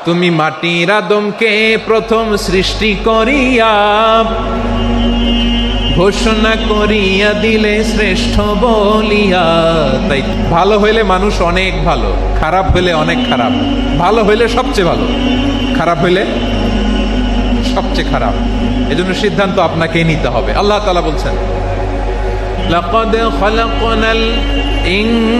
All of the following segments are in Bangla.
তুমি মাটির আদমকে প্রথম সৃষ্টি করিয়া ঘোষণা করিয়া দিলে শ্রেষ্ঠ বলিয়া তাই ভালো হইলে মানুষ অনেক ভালো খারাপ হইলে অনেক খারাপ ভালো হইলে সবচেয়ে ভালো খারাপ হইলে সবচেয়ে খারাপ এজন্য সিদ্ধান্ত আপনাকেই নিতে হবে আল্লাহ তাআলা বলছেন لقد خلقنا الإنسان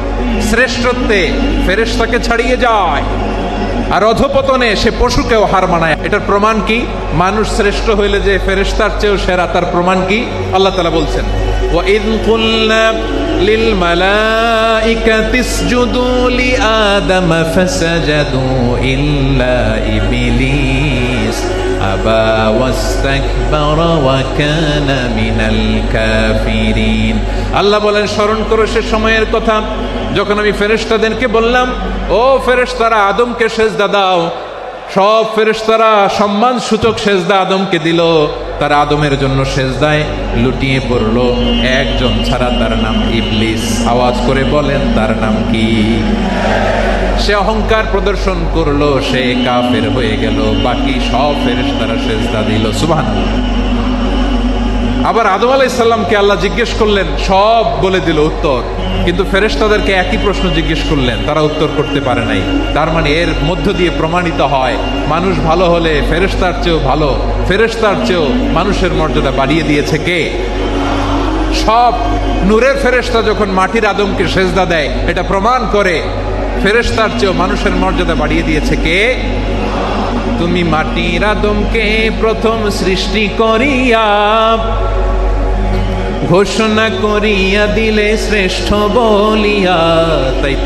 শ্রেষ্ঠত্বে ফেরেশতাকে ছাড়িয়ে যায় আর অধপতনে সে পশুকেও হার মানায় এটার প্রমাণ কি মানুষ শ্রেষ্ঠ হইলে যে ফেরেশতার চেয়েও সেরা তার প্রমাণ কি আল্লাহ তালা বলছেন وَإِذْ قُلْنَا لِلْمَلَائِكَةِ اسْجُدُوا لِآدَمَ فَسَجَدُوا إِلَّا إِبْلِيسَ أبى واستكبر وكان من الكافرين আল্লাহ বলেন স্মরণ করো সে সময়ের কথা যখন আমি ফেরেশতাদেরকে বললাম, ও ফেরেশতারা, আদমকে সেজদা দাও। সব ফেরেশতারা সম্মান সূচক সেজদা আদমকে দিল। তারা আদমের জন্য সেজদায় লুটিয়ে পড়ল। একজন ছাড়া তার নাম ইবলিস। আওয়াজ করে বলেন, তার নাম কি? সে অহংকার প্রদর্শন করল, সে কাফের হয়ে গেল। বাকি সব ফেরেশতারা সেজদা দিল। সুবহান আবার আদম আলাইসাল্লামকে আল্লাহ জিজ্ঞেস করলেন, সব বলে দিল উত্তর। কিন্তু ফেরেশতাদেরকে একই প্রশ্ন জিজ্ঞেস করলেন, তারা উত্তর করতে পারে নাই। তার মানে এর মধ্য দিয়ে প্রমাণিত হয়, মানুষ ভালো হলে ফেরেশতার চেয়েও ভালো, ফেরেশতার চেয়েও মানুষের মর্যাদা বাড়িয়ে দিয়েছে কে? সব নূরের ফেরেশতা যখন মাটির আদমকে সেজদা দেয়, এটা প্রমাণ করে ফেরেশতার চেয়েও মানুষের মর্যাদা বাড়িয়ে দিয়েছে কে? তুমি মাটির আদমকে প্রথম সৃষ্টি করিয়া ঘোষণা করিয়া দিলে শ্রেষ্ঠ বলিয়া তাই